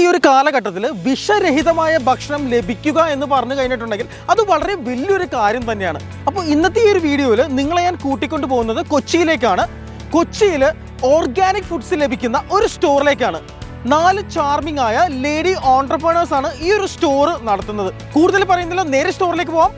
ഈ ഒരു കാലഘട്ടത്തിൽ വിഷരഹിതമായ ഭക്ഷണം ലഭിക്കുക എന്ന് പറഞ്ഞു കഴിഞ്ഞിട്ടുണ്ടെങ്കിൽ അത് വളരെ വലിയൊരു കാര്യം തന്നെയാണ്. അപ്പോൾ ഇന്നത്തെ ഈ ഒരു വീഡിയോയിൽ നിങ്ങളെ ഞാൻ കൂട്ടിക്കൊണ്ടു പോകുന്നത് കൊച്ചിയിലേക്കാണ്. കൊച്ചിയിൽ ഓർഗാനിക് ഫുഡ്സ് ലഭിക്കുന്ന ഒരു സ്റ്റോറിലേക്കാണ് നാല് ചാർമിംഗ് ആയ ലേഡി ഓണ്ടർപ്രണേഴ്സ് ആണ് ഈ ഒരു സ്റ്റോർ നടത്തുന്നത്. കൂടുതൽ പറയുന്നില്ല നേരെ സ്റ്റോറിലേക്ക് പോവാം.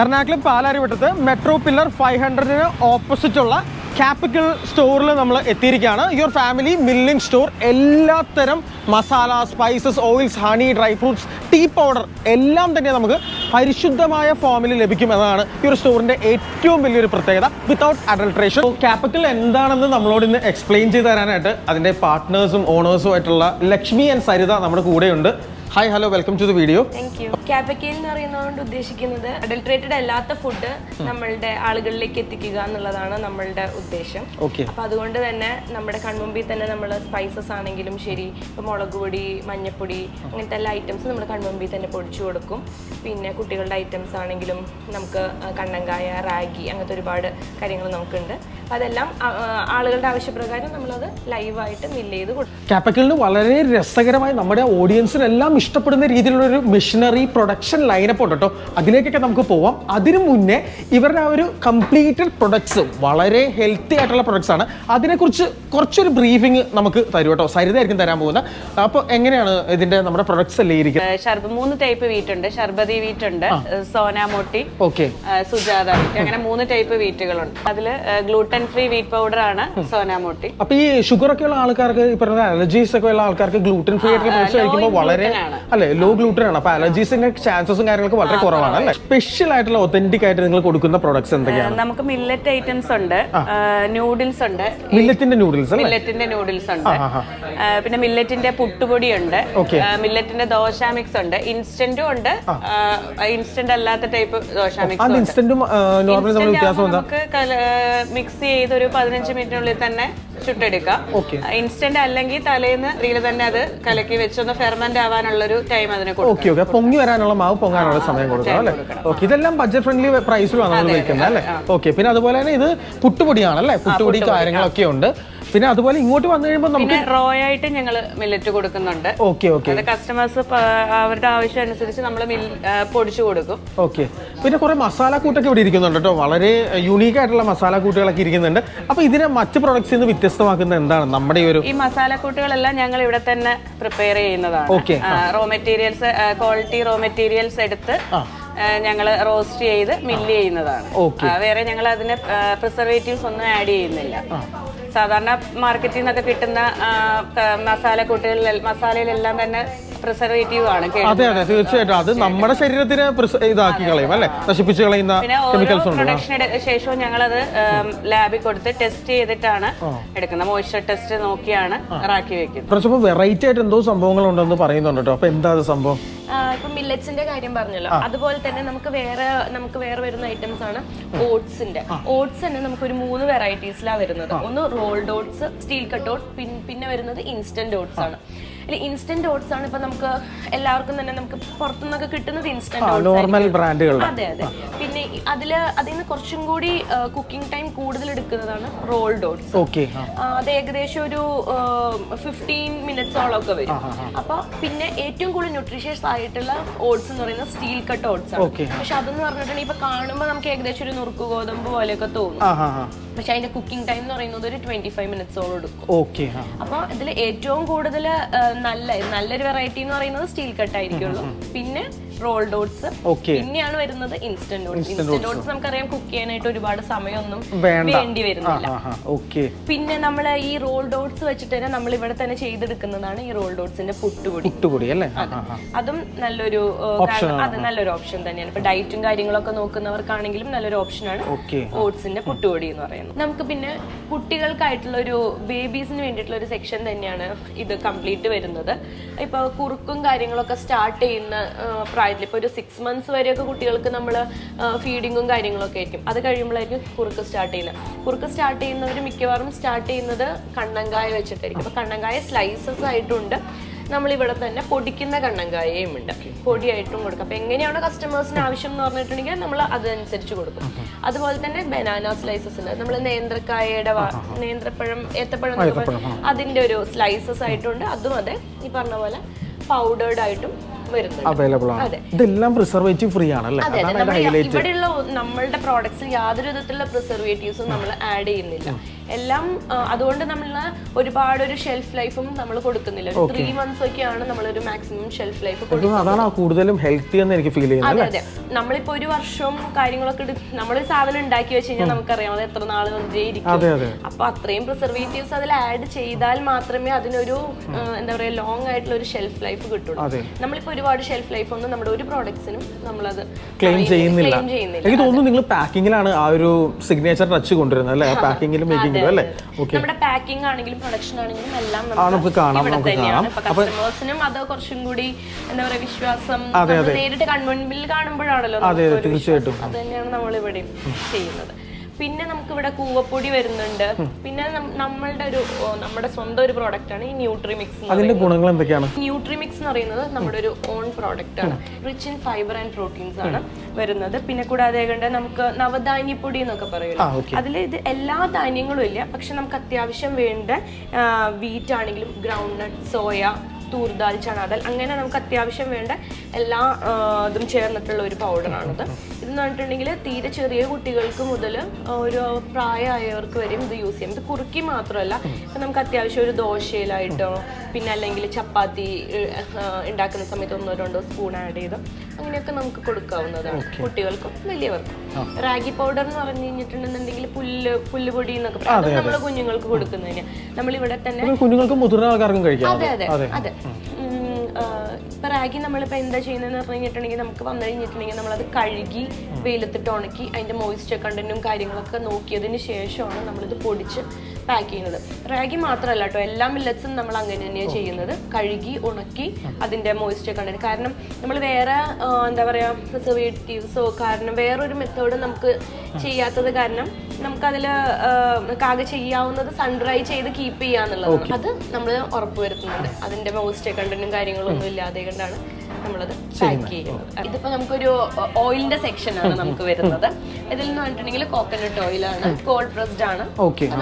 എറണാകുളം പാലാരിവട്ടത്ത് മെട്രോ പില്ലർ ഫൈവ് ഹൺഡ്രഡിന് ഓപ്പോസിറ്റുള്ള ക്യാപിക്കൽ സ്റ്റോറിൽ നമ്മൾ എത്തിയിരിക്കുകയാണ്. യുവർ ഫാമിലി മില്ലിംഗ് സ്റ്റോർ എല്ലാത്തരം masala spices oils honey dry fruits tea powder എല്ലാം തന്നെ നമുക്ക് പരിശുദ്ധമായ ഫോമിൽ ലഭിക്കും എന്നതാണ് ഈ ഒരു സ്റ്റോറിന്റെ ഏറ്റവും വലിയൊരു പ്രത്യേകത. വിത്തൗട്ട് അഡൾട്രേഷൻ ക്യാപിക്കൽ എന്താണെന്ന് നമ്മളോട് ഇന്ന് എക്സ്പ്ലെയിൻ ചെയ്ത് തരാനായിട്ട് അതിന്റെ പാർട്ട്നേഴ്സും ഓണേഴ്സും ആയിട്ടുള്ള ലക്ഷ്മി ആൻഡ് സരിത നമ്മുടെ കൂടെയുണ്ട്. Hi hello welcome to the video thank you ക്യാപക്കയിൽ എന്ന് പറയുന്നതുകൊണ്ട് ഉദ്ദേശിക്കുന്നത് അഡൾട്രേറ്റഡ് അല്ലാത്ത ഫുഡ് നമ്മളുടെ ആളുകളിലേക്ക് എത്തിക്കുക എന്നുള്ളതാണ് നമ്മളുടെ ഉദ്ദേശം. ഓക്കെ അപ്പൊ അതുകൊണ്ട് തന്നെ നമ്മുടെ കൺമുമ്പിൽ തന്നെ നമ്മൾ സ്പൈസസ് ആണെങ്കിലും ശരി ഇപ്പൊ മുളക് പൊടി മഞ്ഞപ്പൊടി അങ്ങനത്തെ എല്ലാ ഐറ്റംസും നമ്മൾ കൺമുമ്പിൽ തന്നെ പൊടിച്ചു കൊടുക്കും. പിന്നെ കുട്ടികളുടെ ഐറ്റംസ് ആണെങ്കിലും നമുക്ക് കണ്ണങ്കായ റാഗി അങ്ങനത്തെ ഒരുപാട് കാര്യങ്ങൾ നമുക്കുണ്ട്. അതെല്ലാം ആളുകളുടെ ആവശ്യപ്രകാരം നമ്മളത് ലൈവായിട്ട് മില്ല് ചെയ്ത് കൊടുക്കും. ക്യാപിക്കലിന് വളരെ രസകരമായി നമ്മുടെ ഓഡിയൻസിനെല്ലാം ഇഷ്ടപ്പെടുന്ന രീതിയിലുള്ള ഒരു മെഷീനറി പ്രൊഡക്ഷൻ ലൈനപ്പ് ഉണ്ട് കേട്ടോ അതിലേക്കൊക്കെ നമുക്ക് പോവാം. അതിനു മുന്നേ ഇവരുടെ ആ ഒരു കംപ്ലീറ്റഡ് പ്രൊഡക്ട്സ് വളരെ ഹെൽത്തി ആയിട്ടുള്ള പ്രൊഡക്ട്സ് ആണ്. അതിനെക്കുറിച്ച് കുറച്ചൊരു ബ്രീഫിംഗ് നമുക്ക് തരും കേട്ടോ. സരിതായിരിക്കും തരാൻ പോകുന്നത്. അപ്പോൾ എങ്ങനെയാണ് ഇതിന്റെ നമ്മുടെ പ്രൊഡക്ട്സ് അല്ലേ ഇരിക്കുന്നത്? മൂന്ന് ടൈപ്പ് വീട്ടുണ്ട്. ഉണ്ട് വീട്ടുണ്ട് വീറ്റ് ഉണ്ട് ഏഹ് സോനാമോട്ടി ഓക്കെ. സുജാത വീറ്റ് അങ്ങനെ മൂന്ന് ടൈപ്പ് വീറ്റുകളുണ്ട് അതിൽ ഗ്ലൂട്ടൻ ഫ്രീ വീറ്റ് പൗഡർ ആണ് സോനാമോട്ടി. അപ്പൊ ഈ ഷുഗർ ഒക്കെ ഉള്ള ആൾക്കാർക്ക് ഈ പറഞ്ഞ അലർജീസ് ഒക്കെ ഉള്ള ആൾക്കാർക്ക് ഗ്ലൂട്ടൻ ഫ്രീ ആയിട്ട് പ്രൊഡക്ട്സ് കഴിക്കുമ്പോൾ വളരെ അല്ലെ ലോ ഗ്ലൂട്ടൻ ആണ്. അപ്പൊ അലർജീസിന്റെ ചാൻസസും കാര്യങ്ങളൊക്കെ വളരെ കുറവാണ് അല്ലെ? സ്പെഷ്യൽ ആയിട്ടുള്ള ഒത്തന്റിക് ആയിട്ട് നിങ്ങൾ കൊടുക്കുന്ന പ്രൊഡക്ട്സ് എന്തൊക്കെയാണ്? നമുക്ക് മില്ലറ്റ് ഐറ്റംസ് ഉണ്ട്. നൂഡിൽസ് ഉണ്ട്. മില്ലറ്റിന്റെ നൂഡിൽസ് മില്ലറ്റിന്റെ നൂഡിൽസ് ഉണ്ട്. പിന്നെ മില്ലറ്റിന്റെ പുട്ടുപൊടി ഉണ്ട്. മില്ലറ്റിന്റെ ദോശ മിക്സ് ഉണ്ട്. ഇൻസ്റ്റന്റും ഉണ്ട്. ഇൻസ്റ്റന്റ് അല്ലാത്ത ടൈപ്പ് ദോശ മിക്സ് ഉണ്ട്. ഇൻസ്റ്റന്റും നോർമലി നമ്മൾ വ്യത്യാസം നമുക്ക് മിക്സ് ചെയ്ത് ഒരു പതിനഞ്ച് മിനിറ്റിനുള്ളിൽ തന്നെ ചുട്ടെടുക്കാം. ഇൻസ്റ്റന്റ് അല്ലെങ്കിൽ തലേന്ന് ഇതിൽ തന്നെ അത് കലക്കി വെച്ചൊന്ന് ഫെർമെന്റ് ആവാനുള്ള ഒരു ടൈം അതിന് കൊടുക്കും. ഓക്കെ ഓക്കെ പൊങ്ങി വരാനുള്ള മാവ് പൊങ്ങാനുള്ള സമയം കൊടുക്കണം അല്ലേ? ഓക്കെ ഇതെല്ലാം ബഡ്ജറ്റ് ഫ്രണ്ട്ലി പ്രൈസിലാണ് നമ്മൾ വിൽക്കുന്നത് അല്ലേ? ഓക്കെ പിന്നെ അതുപോലെ തന്നെ ഇത് പുട്ടുപൊടിയാണ് അല്ലേ? പുട്ടുപൊടി. കാര്യങ്ങളൊക്കെ ഉണ്ട്. പിന്നെ അതുപോലെ ഇങ്ങോട്ട് വന്നു കഴിയുമ്പോൾ നമുക്ക് പിന്നെ റോ ആയിട്ട് ഞങ്ങൾ മില്ലറ്റ് കൊടുക്കുന്നുണ്ട്. Okay okay. അത് കസ്റ്റമേഴ്സ് അവരുടെ ആവശ്യം അനുസരിച്ച് നമ്മൾ പൊടിച്ചു കൊടുക്കും. ഓക്കെ. പിന്നെ കുറെ മസാല കൂട്ടൊക്കെ ഇവിടെ ഇരിക്കുന്നുണ്ട് കേട്ടോ. വളരെ യൂണീക്ക് ആയിട്ടുള്ള മസാല കൂട്ടുകളൊക്കെ ഇരിക്കുന്നുണ്ട്. അപ്പൊ ഇതിനെ മറ്റ് പ്രൊഡക്ട്സിൽ നിന്ന് വ്യത്യസ്തമാക്കുന്നത് എന്താണ്? നമ്മുടെ ഈ ഒരു ഈ മസാല കൂട്ടുകളെല്ലാം ഞങ്ങൾ ഇവിടെ തന്നെ പ്രിപ്പയർ ചെയ്യുന്നതാണ്. Okay. Raw materials quality raw materials എടുത്ത് ഞങ്ങൾ റോസ്റ്റ് ചെയ്ത് മില്ല് ചെയ്യുന്നതാണ്. വേറെ ഞങ്ങൾ അതിന് പ്രിസർവേറ്റീവ്സ് ഒന്നും ആഡ് ചെയ്യുന്നില്ല. സാധാരണ മാർക്കറ്റിൽ നിന്നൊക്കെ കിട്ടുന്ന മസാലക്കൂട്ടുകളിൽ മസാലയിലെല്ലാം തന്നെ പ്രിസർവേറ്റീവ് ആണ് അതെ അതെ തീർച്ചയായിട്ടും. അത് നമ്മുടെ ശരീരത്തിന് ഇതാക്കി കളയും അല്ലെ? നശിപ്പിച്ച് കളയുന്ന കെമിക്കൽസ് ഉണ്ട് പ്രൊഡക്ഷൻ ഞങ്ങൾ അത് ലാബിൽ കൊടുത്ത് ടെസ്റ്റ് ചെയ്തിട്ടാണ് എടുക്കുന്നത്. മോയ്സ്ചർ ടെസ്റ്റ് നോക്കിയാണ് റാക്കി വെക്കുന്നത്. കുറച്ചപ്പോൾ വെറൈറ്റി ആയിട്ട് എന്തോ സംഭവങ്ങൾ ഉണ്ടെന്ന് പറയുന്നുണ്ട് കേട്ടോ. അപ്പൊ എന്താ അത് സംഭവം? ഇപ്പൊ മില്ലറ്റ്സിന്റെ കാര്യം പറഞ്ഞല്ലോ. അതുപോലെ തന്നെ നമുക്ക് വേറെ നമുക്ക് വേറെ വരുന്ന ഐറ്റംസ് ആണ് ഓട്സിന്റെ ഓട്സ് തന്നെ നമുക്ക് ഒരു മൂന്ന് വെറൈറ്റീസിലാണ് വരുന്നത്. ഒന്ന് rolled oats steel cut oat പിന്നെ വരുന്നത് ഇൻസ്റ്റന്റ് ഓട്സ് ആണ്. ഇൻസ്റ്റന്റ് ഓട്സ് ആണ് ഇപ്പൊ നമുക്ക് എല്ലാവർക്കും തന്നെ നമുക്ക് പുറത്തുനിന്നൊക്കെ കിട്ടുന്നത് ഇൻസ്റ്റന്റ് നോർമൽ ബ്രാൻഡുകളുടെ അതെ അതെ. പിന്നെ അതിൽ അതിൽ നിന്ന് കുറച്ചും കൂടി കുക്കിംഗ് ടൈം കൂടുതൽ എടുക്കുന്നതാണ് റോൾഡ് ഓട്സ് ഓക്കെ അത് ഏകദേശം ഒരു ഫിഫ്റ്റീൻ മിനിറ്റ്സോളം ഒക്കെ വരും. അപ്പൊ പിന്നെ ഏറ്റവും കൂടുതൽ ന്യൂട്രീഷ്യസ് ആയിട്ടുള്ള ഓട്സ് എന്ന് പറയുന്നത് സ്റ്റീൽ കട്ട് ഓട്സ് ആണ്. പക്ഷെ അതെന്ന് പറഞ്ഞിട്ടുണ്ടെങ്കിൽ ഇപ്പൊ കാണുമ്പോൾ നമുക്ക് ഏകദേശം ഒരു നുറുക്ക് ഗോതമ്പ് പോലെയൊക്കെ തോന്നും. പക്ഷെ അതിന്റെ കുക്കിംഗ് ടൈം എന്ന് പറയുന്നത് ഒരു ട്വന്റി ഫൈവ് മിനിറ്റ്സോളം എടുക്കും. ഓക്കെ അപ്പോൾ അപ്പൊ ഇതിൽ ഏറ്റവും കൂടുതൽ നല്ല നല്ലൊരു വെറൈറ്റി എന്ന് പറയുന്നത് സ്റ്റീൽ കട്ട് ആയിരിക്കുള്ളൂ. പിന്നെ റോൾ ഡോട്ട്സ് ഓക്കെ പിന്നെയാണ് വരുന്നത് ഇൻസ്റ്റന്റ് ഡോട്ട്സ് ഇൻസ്റ്റന്റ് ഡോട്ട്സ് നമുക്കറിയാം കുക്ക് ചെയ്യാനായിട്ട് ഒരുപാട് സമയമൊന്നും വേണ്ട. വരുന്നില്ല. ഓക്കെ പിന്നെ നമ്മൾ ഈ റോൾ ഡോട്ട്സ് വെച്ചിട്ട് തന്നെ നമ്മൾ ഇവിടെ തന്നെ ചെയ്തെടുക്കുന്നതാണ് ഈ റോൾ ഡോട്ട്സിന്റെ പുട്ടുപൊടി. പുട്ടുപൊടി അല്ലേ? അതും. നല്ലൊരു അത് നല്ലൊരു ഓപ്ഷൻ തന്നെയാണ്. ഇപ്പൊ ഡയറ്റും കാര്യങ്ങളൊക്കെ നോക്കുന്നവർക്കാണെങ്കിലും നല്ലൊരു ഓപ്ഷനാണ് ഓട്സിന്റെ പുട്ടുപൊടി എന്ന് പറയുന്നത്. നമുക്ക് പിന്നെ കുട്ടികൾക്കായിട്ടുള്ള ഒരു ബേബീസിന് വേണ്ടിയിട്ടുള്ള ഒരു സെക്ഷൻ തന്നെയാണ് ഇത് കംപ്ലീറ്റ് വരുന്നത്. ഇപ്പൊ കുറുക്കും കാര്യങ്ങളൊക്കെ സ്റ്റാർട്ട് ചെയ്യുന്ന പ്രായത്തിൽ ഇപ്പൊ ഒരു സിക്സ് മന്ത്സ് വരെയൊക്കെ കുട്ടികൾക്ക് നമ്മൾ ഫീഡിങ്ങും കാര്യങ്ങളൊക്കെ ആയിരിക്കും. അത് കഴിയുമ്പോഴായിരിക്കും കുറുക്ക് സ്റ്റാർട്ട് ചെയ്യുന്നത്. കുറുക്ക് സ്റ്റാർട്ട് ചെയ്യുന്നവർ മിക്കവാറും സ്റ്റാർട്ട് ചെയ്യുന്നത് കണ്ണങ്കായ വെച്ചിട്ടായിരിക്കും. അപ്പൊ കണ്ണങ്കായ സ്ലൈസസ് ആയിട്ടുണ്ട്. നമ്മൾ ഇവിടെ തന്നെ പൊടിക്കുന്ന കണ്ണങ്കായയും ഉണ്ട് പൊടിയായിട്ടും കൊടുക്കും. അപ്പൊ എങ്ങനെയാണ് കസ്റ്റമേഴ്സിന് ആവശ്യം എന്ന് പറഞ്ഞിട്ടുണ്ടെങ്കിൽ നമ്മൾ അതനുസരിച്ച് കൊടുക്കും. അതുപോലെ തന്നെ ബനാന സ്ലൈസസ് ഉണ്ട്. നമ്മൾ നേന്ത്രക്കായയുടെ നേന്ത്രപ്പഴം ഏത്തപ്പഴം അതിന്റെ ഒരു സ്ലൈസസ് ആയിട്ടുണ്ട്. അതും അതെ ഈ പറഞ്ഞ പോലെ പൗഡേർഡ് ആയിട്ടും അവൈലബിൾ ആണ്. ഇതെല്ലാം പ്രിസർവേറ്റീവ് ഫ്രീ ആണല്ലേ? ഇവിടെയുള്ള നമ്മളുടെ പ്രോഡക്ട്സിൽ യാതൊരു വിധത്തിലുള്ള പ്രിസർവേറ്റീവ്സും നമ്മൾ ആഡ് ചെയ്യുന്നില്ല. എല്ലാം അതുകൊണ്ട് നമ്മൾ ഒരുപാട് ഒരു ഷെൽഫ് ലൈഫും നമ്മൾ കൊടുക്കുന്നില്ല. ഒരു ത്രീ മന്ത്സ് ഒക്കെയാണ് നമ്മളൊരു മാക്സിമം ഷെൽഫ് ലൈഫ് കൊടുക്കുന്നത്. കൂടുതലും ഹെൽത്തി എന്ന് എനിക്ക് ഫീൽ ചെയ്യുന്നത് അതെ അതെ. നമ്മളിപ്പോ ഒരു വർഷവും കാര്യങ്ങളൊക്കെ നമ്മൾ സാധനം ഉണ്ടാക്കി വെച്ച് കഴിഞ്ഞാൽ നമുക്കറിയാം അത് എത്ര നാൾ വന്നേ ഇരിക്കും. അപ്പൊ അത്രയും പ്രിസർവേറ്റീവ്സ് അതിൽ ആഡ് ചെയ്താൽ മാത്രമേ അതിനൊരു എന്താ പറയാ ലോങ് ആയിട്ടുള്ള ഒരു ഷെൽഫ് ലൈഫ് കിട്ടുള്ളൂ. നമ്മളിപ്പോ ഒരുപാട് ഷെൽഫ് ലൈഫ് ഒന്നും നമ്മുടെ ഒരു പ്രോഡക്ട്സിനും നമ്മളത് ക്ലെയിം ചെയ്യുന്നില്ല. ക്ലെയിം ചെയ്യുന്നില്ല. എനിക്ക് തോന്നുന്നു നിങ്ങൾ പാക്കിങ്ങിലാണ് ആ ഒരു സിഗ്നേച്ചർ ടച്ച് കൊണ്ടുവരുന്നത് അല്ലേ? പാക്കിങ്ങിലും മേക്കിങ്ങിലും അല്ലേ? ഓക്കെ നമ്മുടെ പാക്കിംഗ് ആണെങ്കിലും പ്രൊഡക്ഷൻ ആണെങ്കിലും എല്ലാം നമുക്ക് കാണാം, നമുക്ക് കാണാം. അപ്പോൾ കസ്റ്റമേഴ്സിനും അത് കുറച്ചും കൂടി എന്താ പറയാ വിശ്വാസം നേരിട്ട് കൺമുൻപിൽ കാണുമ്പോഴാണല്ലോ അതെ, തീർച്ചയായിട്ടും. അത് തന്നെയാണ് നമ്മൾ ഇവിടെ ചെയ്യുന്നത്. പിന്നെ നമുക്ക് ഇവിടെ കൂവപ്പൊടി വരുന്നുണ്ട്. പിന്നെ നമ്മളുടെ ഒരു നമ്മുടെ സ്വന്തം ഒരു പ്രോഡക്റ്റ് ആണ് ഈ ന്യൂട്രിമിക്സ് അതിന്റെ ഗുണങ്ങൾ എന്തൊക്കെയാണ്? ന്യൂട്രിമിക്സ് എന്ന് പറയുന്നത് നമ്മുടെ ഒരു ഓൺ പ്രോഡക്റ്റ് ആണ്. Rich in fibre and proteins ആണ് വരുന്നത്. പിന്നെ കൂടാതെ കണ്ട് നമുക്ക് നവധാന്യപ്പൊടി എന്നൊക്കെ പറയുന്നത് അതിൽ ഇത് എല്ലാ ധാന്യങ്ങളും ഇല്ല. പക്ഷെ നമുക്ക് അത്യാവശ്യം വേണ്ട വീറ്റ് ആണെങ്കിലും ഗ്രൗണ്ട് നട്ട് സോയ തൂർദാൽ ചണാദാൽ അങ്ങനെ നമുക്ക് അത്യാവശ്യം വേണ്ട എല്ലാ ഇതും ചേർന്നിട്ടുള്ള ഒരു പൗഡറാണിത്. ഇതെന്ന് പറഞ്ഞിട്ടുണ്ടെങ്കിൽ തീരെ ചെറിയ കുട്ടികൾക്ക് മുതൽ ഒരു പ്രായമായവർക്ക് വരെയും ഇത് യൂസ് ചെയ്യാം. ഇത് കുറുക്കി മാത്രമല്ല ഇപ്പം നമുക്ക് അത്യാവശ്യം ഒരു ദോശയിലായിട്ടോ പിന്നെ അല്ലെങ്കിൽ ചപ്പാത്തി ഉണ്ടാക്കുന്ന സമയത്ത് ഒന്നോ രണ്ടോ സ്പൂൺ ആഡ് ചെയ്തോ അങ്ങനെയൊക്കെ നമുക്ക് കൊടുക്കാവുന്നതാണ് കുട്ടികൾക്കും വലിയവർക്കും. റാഗി പൗഡർ എന്ന് പറഞ്ഞു കഴിഞ്ഞിട്ടുണ്ടെന്നുണ്ടെങ്കിൽ പുല്ല് പുല്ലുപൊടി എന്നൊക്കെ നമ്മൾ കുഞ്ഞുങ്ങൾക്ക് കൊടുക്കുന്നതിന്. നമ്മളിവിടെ തന്നെ കുഞ്ഞുങ്ങൾക്കും മുതിർന്ന ആൾക്കാർക്കും കഴിക്കാം അതെ. അതെ. അതെ. ഇപ്പൊ റാഗി നമ്മളിപ്പോ എന്താ ചെയ്യുന്നതെന്ന് പറഞ്ഞു കഴിഞ്ഞിട്ടുണ്ടെങ്കിൽ നമുക്ക് വന്നു കഴിഞ്ഞിട്ടുണ്ടെങ്കിൽ നമ്മളത് കഴുകി വെയിലത്തിട്ട് ഉണക്കി അതിന്റെ മോയിസ്ചർ കണ്ടന്റും കാര്യങ്ങളൊക്കെ നോക്കിയതിന് ശേഷമാണ് നമ്മളിത് പൊടിച്ച് പാക്ക് ചെയ്യുന്നത്. റാഗി മാത്രമല്ല കേട്ടോ എല്ലാ മില്ലറ്റ്സും നമ്മൾ അങ്ങനെ തന്നെയാണ് ചെയ്യുന്നത്. കഴുകി ഉണക്കി അതിന്റെ മോയിസ്ചർ കണ്ടന്റ് കാരണം നമ്മൾ വേറെ എന്താ പറയാ പ്രിസർവേറ്റീവ്സോ കാരണം വേറൊരു മെത്തേഡ് നമുക്ക് ചെയ്യാത്തത് കാരണം നമുക്കതിൽ കാക ചെയ്യാവുന്നത് സൺ ഡ്രൈ ചെയ്ത് കീപ്പ് ചെയ്യാന്നുള്ളതാണ്. അത് നമ്മൾ ഉറപ്പ് ഉറപ്പുവരുത്തുന്നുണ്ട് അതിന്റെ മോസ്റ്റ് കണ്ടന്റും കാര്യങ്ങളും ഒന്നും ഇല്ലാതെ കൊണ്ടാണ് നമ്മളത് പാക്ക് ചെയ്യുന്നത്. ഇതിപ്പോ നമുക്കൊരു ഓയിലിന്റെ സെക്ഷൻ ആണ് നമുക്ക് വരുന്നത്. ഇതിൽ നിന്ന് പറഞ്ഞിട്ടുണ്ടെങ്കിൽ കോക്കനട്ട് ഓയിലാണ് കോൾഡ് പ്രസ്ഡ് ആണ്.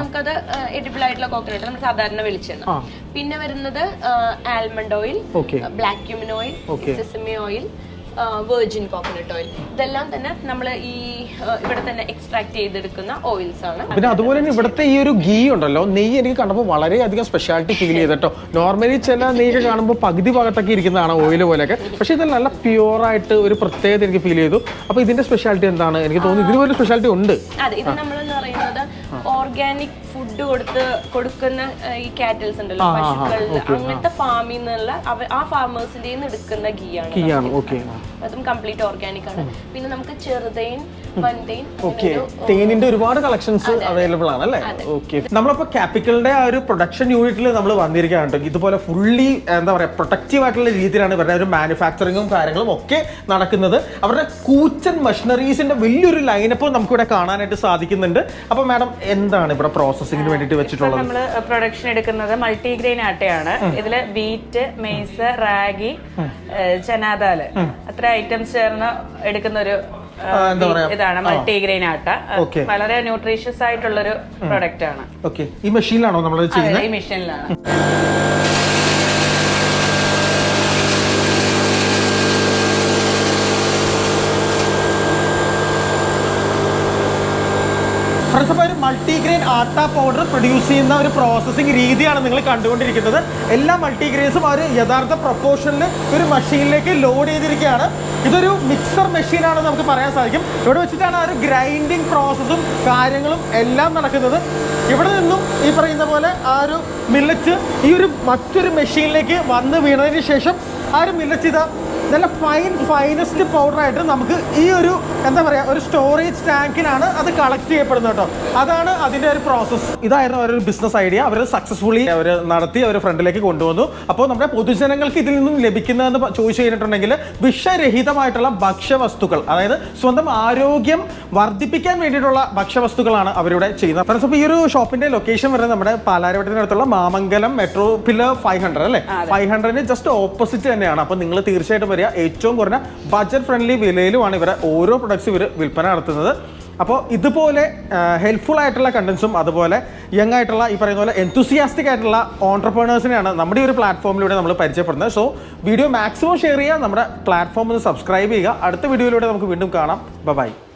നമുക്കത് എഡിബിൾ ആയിട്ടുള്ള കോക്കനട്ട് നമ്മൾ സാധാരണ വെളിച്ചെണ്ണ പിന്നെ വരുന്നത് almond oil black cumin oil sesame oil virgin coconut oil ഇതെല്ലാം തന്നെ നമ്മൾ ഈ ഇവിടെ തന്നെ എക്സ്ട്രാക്ട് ചെയ്തെടുക്കുന്ന ഓയിൽസ് ആണ്. പിന്നെ അതുപോലെ തന്നെ ഇവിടുത്തെ ഈ ഒരു ഗീ ഉണ്ടല്ലോ നെയ്യ് എനിക്ക് കണ്ടപ്പോൾ വളരെയധികം സ്പെഷ്യാലിറ്റി ഫീൽ ചെയ്തിട്ടോ. നോർമലി ചില നെയ്യൊക്കെ കാണുമ്പോൾ പകുതി ഭാഗത്തൊക്കെ ഇരിക്കുന്നതാണ് ഓയിൽ പോലെയൊക്കെ. പക്ഷേ ഇത് നല്ല പ്യുവറായിട്ട് ഒരു പ്രത്യേകത എനിക്ക് ഫീൽ ചെയ്തു. അപ്പോൾ ഇതിന്റെ സ്പെഷ്യാലിറ്റി എന്താണ്? എനിക്ക് തോന്നുന്നു ഇതിന് ഒരു സ്പെഷ്യാലിറ്റി ഉണ്ട്. അതെ ഇത് നമ്മളെന്ന് പറയുന്നത് ഓർഗാനിക് ഫുഡ് കൊടുത്ത് കൊടുക്കുന്ന ഈ കാറ്റൽസ് ഉണ്ടല്ലോ പശുക്കളുടെ അങ്ങനത്തെ ഫാമിൽ നിന്നുള്ള ആ ഫാമേഴ്സിന്റെ എടുക്കുന്ന ഗീ ആണ് അതും കംപ്ലീറ്റ് ഓർഗാനിക് ആണ്. പിന്നെ നമുക്ക് ചെറുതേൻ വൻതൈൻ തേനിന്റെ ഒരുപാട് കളക്ഷൻസ് അവൈലബിൾ ആണ് അല്ലേ? ഓക്കെ നമ്മളപ്പോ ക്യാപിക്കലിന്റെ ആ ഒരു പ്രൊഡക്ഷൻ യൂണിറ്റിൽ നമ്മൾ വന്നിരിക്കുകയാണ് ഇതുപോലെ ഫുള്ളി എന്താ പറയാ പ്രൊട്ടക്റ്റീവ് ആയിട്ടുള്ള രീതിയിലാണ് ഇവരുടെ ഒരു മാനുഫാക്ചറിങ്ങും കാര്യങ്ങളും ഒക്കെ നടക്കുന്നത്. അവരുടെ കൂച്ചൻ മെഷീനറീസിന്റെ വലിയൊരു ലൈനപ്പ് നമുക്കിവിടെ കാണാനായിട്ട് സാധിക്കുന്നുണ്ട്. അപ്പൊ മാഡം എന്താണ് ഇവിടെ പ്രോസസ്സിങ്ങിന് വേണ്ടിയിട്ട് വെച്ചിട്ടുള്ളത്? നമ്മൾ പ്രൊഡക്ഷൻ എടുക്കുന്നത് മൾട്ടിഗ്രെയിൻ ആട്ടയാണ്. ഇതിൽ വീറ്റ് മെയ്സ് റാഗി ചനാദാൽ. അത്ര ഐറ്റംസ് ചേർന്ന് എടുക്കുന്ന ഒരു? ഇതാണ് മൾട്ടിഗ്രെയിൻ ആട്ട. വളരെ ന്യൂട്രീഷ്യസ് ആയിട്ടുള്ളൊരു പ്രൊഡക്റ്റ് ആണ്. ഓക്കെ ഈ മെഷീനിലാണോ നമ്മൾ ഈ മെഷീനിലാണ് അപ്പോൾ ഒരു മൾട്ടിഗ്രെയിൻ ആട്ട പൗഡർ പ്രൊഡ്യൂസ് ചെയ്യുന്ന ഒരു പ്രോസസ്സിംഗ് രീതിയാണ് നിങ്ങൾ കണ്ടുകൊണ്ടിരിക്കുന്നത്. എല്ലാ മൾട്ടിഗ്രെയിൻസും അവർ യഥാർത്ഥ പ്രൊപ്പോർഷനിൽ ഒരു മെഷീനിലേക്ക് ലോഡ് ചെയ്തിരിക്കുകയാണ്. ഇതൊരു മിക്സർ മെഷീനാണെന്ന് നമുക്ക് പറയാൻ സാധിക്കും. ഇവിടെ വെച്ചിട്ടാണ് ആ ഒരു ഗ്രൈൻഡിങ് പ്രോസസ്സും കാര്യങ്ങളും എല്ലാം നടക്കുന്നത്. ഇവിടെ നിന്നും ഈ പറയുന്ന പോലെ ആ ഒരു മില്ലറ്റ് ഈ ഒരു മറ്റൊരു മെഷീനിലേക്ക് വന്ന് വീണതിന് ശേഷം ആ ഒരു മില്ലറ്റ് ഇതാ നല്ല ഫൈൻ ഫൈനസ്റ്റ് പൗഡറായിട്ട് നമുക്ക് ഈ ഒരു എന്താ പറയുക ഒരു സ്റ്റോറേജ് ടാങ്കിലാണ് അത് കളക്ട് ചെയ്യപ്പെടുന്നത് കേട്ടോ അതാണ് അതിന്റെ ഒരു പ്രോസസ്സ് ഇതായിരുന്നു അവരൊരു ബിസിനസ് ഐഡിയ അവർ സക്സസ്ഫുള്ളി അവർ നടത്തി അവർ ഫ്രണ്ടിലേക്ക് കൊണ്ടുവന്നു. അപ്പോൾ നമ്മുടെ പൊതുജനങ്ങൾക്ക് ഇതിൽ നിന്നും ലഭിക്കുന്നതെന്ന് ചോദിച്ചു കഴിഞ്ഞിട്ടുണ്ടെങ്കിൽ വിഷരഹിതമായിട്ടുള്ള ഭക്ഷ്യവസ്തുക്കൾ അതായത് സ്വന്തം ആരോഗ്യം വർദ്ധിപ്പിക്കാൻ വേണ്ടിയിട്ടുള്ള ഭക്ഷ്യവസ്തുക്കളാണ് അവരിവിടെ ചെയ്യുന്നത്. ഫ്രണ്ട്സ് അപ്പോൾ ഈ ഒരു ഷോപ്പിന്റെ ലൊക്കേഷൻ വരുന്നത് നമ്മുടെ പാലാരവട്ടത്തിനടുത്തുള്ള Mamangalam metro pillar five hundred അല്ലേ? ഫൈവ് ഹൺഡ്രഡിന് ജസ്റ്റ് ഓപ്പോസിറ്റ് തന്നെയാണ്. അപ്പോൾ നിങ്ങൾ തീർച്ചയായിട്ടും വരിക. ഏറ്റവും കുറഞ്ഞ ബഡ്ജറ്റ് ഫ്രണ്ട്ലി വിലയിലുമാണ് ഇവരെ ഓരോ പ്രൊഡക്ട്സ് ഇവർ വിൽപ്പന നടത്തുന്നത്. അപ്പോൾ ഇതുപോലെ ഹെൽപ്ഫുൾ ആയിട്ടുള്ള കണ്ടൻസും അതുപോലെ യങ് ആയിട്ടുള്ള ഈ പറയുന്ന പോലെ എൻതുസിയാസ്റ്റിക് ആയിട്ടുള്ള ഓൺടർപ്രണേഴ്സിനെയാണ് നമ്മുടെ ഈ ഒരു പ്ലാറ്റ്ഫോമിലൂടെ നമ്മൾ പരിചയപ്പെടുന്നത്. സോ വീഡിയോ മാക്സിമം ഷെയർ ചെയ്യുക നമ്മുടെ പ്ലാറ്റ്ഫോം ഒന്ന് സബ്സ്ക്രൈബ് ചെയ്യുക. അടുത്ത വീഡിയോയിലൂടെ നമുക്ക് വീണ്ടും കാണാം. ബൈ